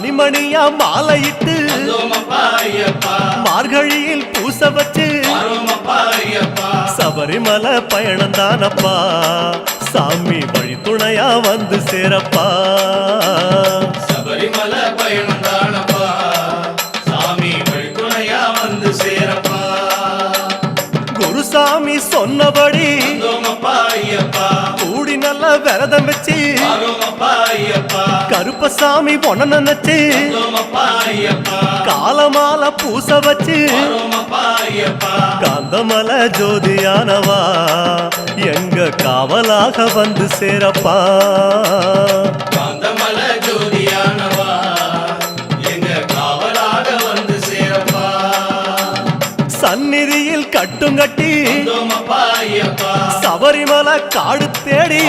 மணிமணியா மாலையிட்டு மார்கழியில் பூச வச்சு சபரிமலை பயணம் தானப்பா. சாமி வழி துணையா வந்து சேரப்பா. சபரிமலை பயணம் தானப்பா. சாமி வழித்துணையா வந்து சேரப்பா. குருசாமி சொன்னபடி விரதம் வச்சு. கருப்பசாமி பொண்ண நினைச்சு. காலமால பூச வச்சு. காந்தமல ஜோதியானவா. எங்க காவலாக வந்து சேரப்பா. காந்தமல ஜோதியானவா. சந்நிதியில் கட்டும் காடு தேடி.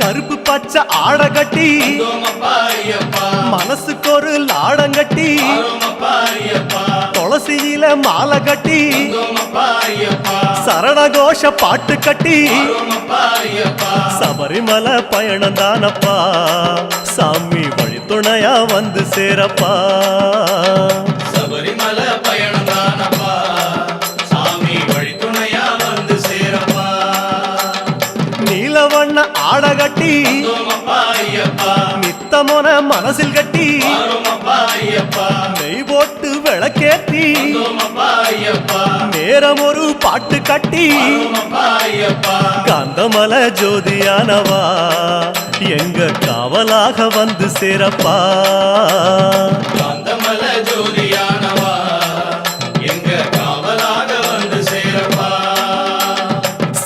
கருப்பு பச்சை ஆடை கட்டி மனசுக்கு ஒரு லாடம் கட்டி துளசியில மாலை கட்டி சரணகோஷ பாட்டு கட்டி. சபரிமலை பயணம் தானப்பா. சாமி வழி துணையா வந்து சேரப்பா. சபரிமலை பயணம் தானப்பா. சாமி வழித்துணையா வந்து சேரப்பா. நீலவண்ண ஆடை கட்டி. நித்தமொன மனசில் கட்டி. நெய் போட்டு விளக்கேத்தி. நேரம் ஒரு பாட்டு கட்டி. காந்தமல ஜோதியானவா எங்க காவலாக வந்து சேரப்பா. காந்தமல ஜோதியானவா எங்க காவலாக வந்து சேரப்பா.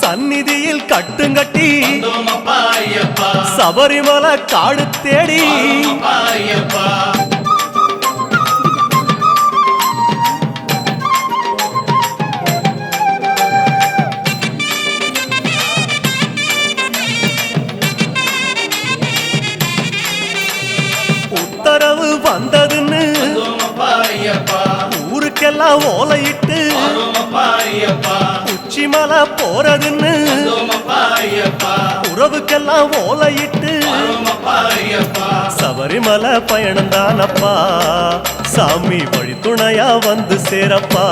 சந்நிதியில் கட்டுங்கட்டி சபரிமலை காடு தேடி. ஊருக்கெல்லாம் ஓலையிட்டு உச்சி மலை போறதுன்னு உறவுக்கெல்லாம் ஓலையிட்டு சபரிமலை பயணம் தானப்பா. சாமி வழித்துணையா வந்து சேரப்பா.